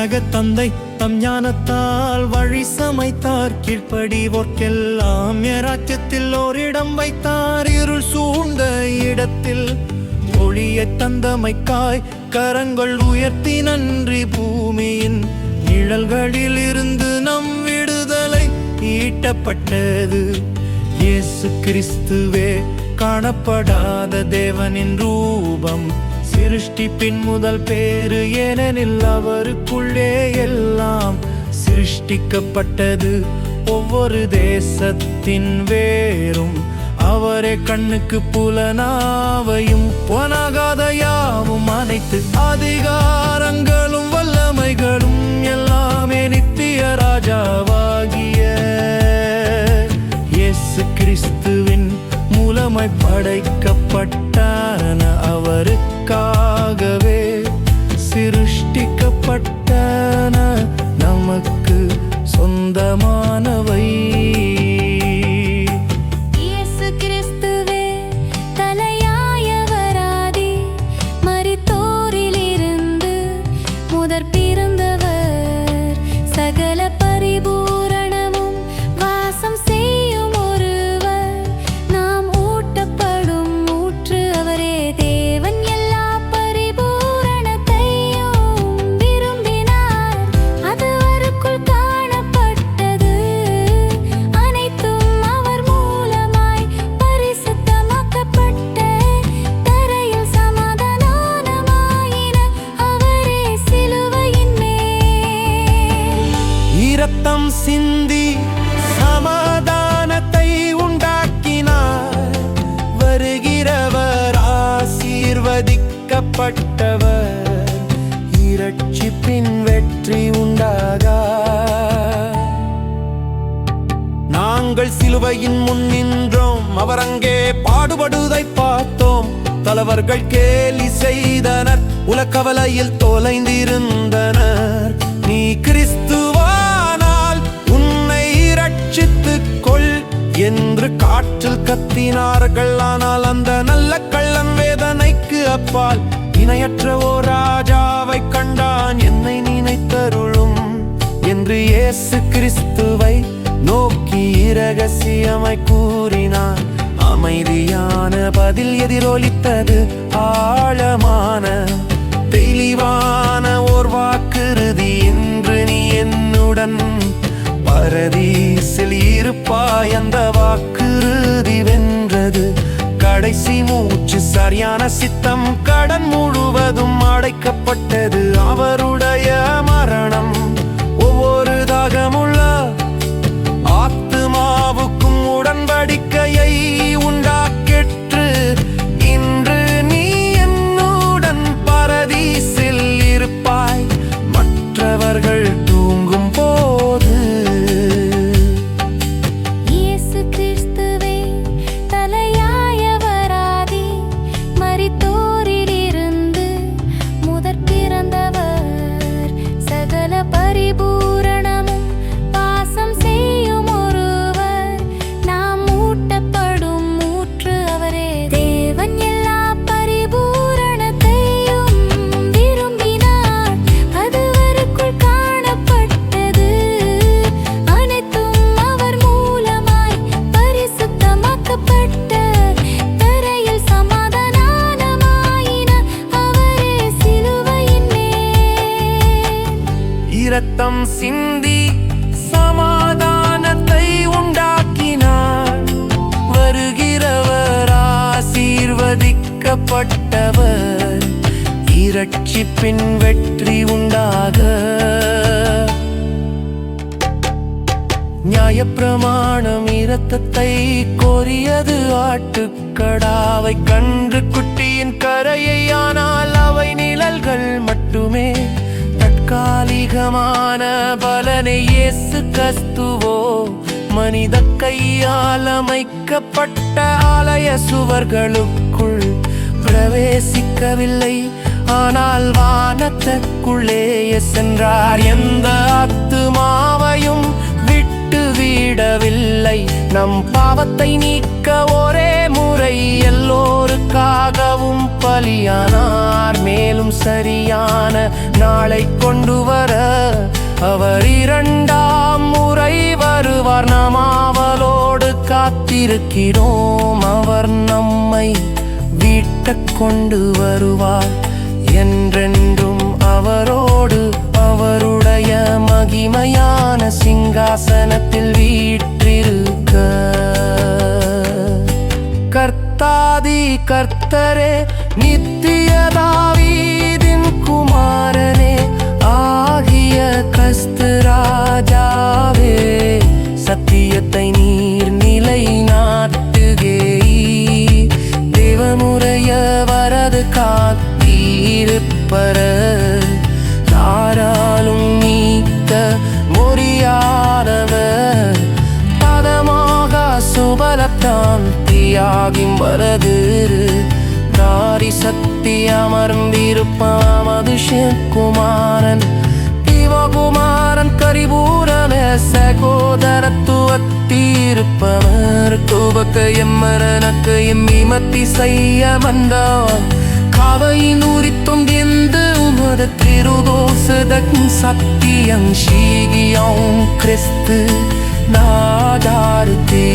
விண்ணக தந்தை தம் ஞானத்தால் வழி சமைத்தார். கீழ்ப்படிவோர்க்கெல்லாம் ராஜ்யத்தில் ஓரிடம் வைத்தார். இருள் சூழ்ந்த இடத்தில் ஒளிய தந்தமைக்காய் கரங்கள் உயர்த்தி நன்றி பூமியின் நிழல்களில் இருந்து நம் விடுதலை ஈட்டப்பட்டது. இயேசு கிறிஸ்துவே காணப்படாத தேவனின் ரூபம். சிருஷ்டிப்பின் முதல் பேரு ஏனெனில் அவருக்குள்ளே எல்லாம் சிருஷ்டிக்கப்பட்டது. ஒவ்வொரு தேசத்தின் வேரும் அவரே கண்ணுக்கு புலனாவையும் பொனகாத யாவும் அனைத்து அதிகாரங்களும் நாங்கள் சிலுவையின் முன் நின்றோம். அவர் அங்கே பாடுபடுவதை பார்த்தோம். தலைவர்கள் கேலி செய்தனர். உலக்கவலையில் தொலைந்திருந்தனர். நீ கிறிஸ்துவானால் உன்னை ரட்சித்துக் கொள் என்று காற்றில் கத்தினார்கள். ஆனால் அந்த நல்ல கள்ளன் வேதனைக்கு அப்பால் இணையற்ற ஓ ராஜாவை கண்டான். என்னை நினைத்தருளும் என்று இயேசு ரகசியமாய் கூறினான் அமைதியான பதில் எதிரொலித்தது ஆழமான. தெளிவான ஓர் வாக்குறுதி என்று நீ என்னுடன் பரதீசில் இருப்பாய். அந்த வாக்குறுதி வென்றது கடைசி மூச்சு. சரியான சித்தம் கடன் முழுவதும் அடைக்கப்பட்டது. அவருடைய இரத்தம் சிந்தி சமாதானத்தை உண்டாக்கினார். வருகிறவர் ஆசீர்வதிக்கப்பட்டவர். இரட்சிப்பின் வெற்றி உண்டாக. நியாயப்பிரமாணம் இரத்தத்தை கோரியது ஆட்டுக்கடாவை கன்று குட்டியின் கரையை அதிகமான பலனை இயேசு கஸ்துவோ மனித கையால் அமைக்கப்பட்ட ஆலய சுவர்களுக்குள் பிரவேசிக்கவில்லை. ஆனால் வானத்திற்குள்ளே சென்றார். எந்த ஆத்துமாவையும் விட்டு வீடவில்லை. நம் பாவத்தை நீக்க ஒரே முறை எல்லோருக்காகவும் பலியானார். மேலும் சரியான நாளை கொண்டு வர. அவர் இரண்டாம் முறை வருவார். நாம் ஆவலோடு காத்திருக்கிறோம். அவர் நம்மை வீட்டக் கொண்டு வருவார். என்றென்றும் அவரோடு அவருடைய மகிமையான சிங்காசனத்தில் வீற்றிருக்க. கர்த்தாதி கர்த்தரே நித்த ராஜாவே சத்தியத்தை நீர் நிலை நாட்டுகே தேவமுறைய வரது காத்தீருப்பர யாராலும் நீக்க முடியாதவர் பதமாக சுபலத்தான் தியாகிம் வரது. தாரி சக்தி அமர்ந்திருப்பாம் குமாரன் குமார். சகோதரத்துவத்தீர்ப்பவர். துவக்க எம்மரனக்கு எம்மிமத்தி செய்ய வந்தார். காவையின் உரித்தும் உமது திருதோசதன் சத்தியம்? ஷீகியம் கிறிஸ்து நாடாருத்தே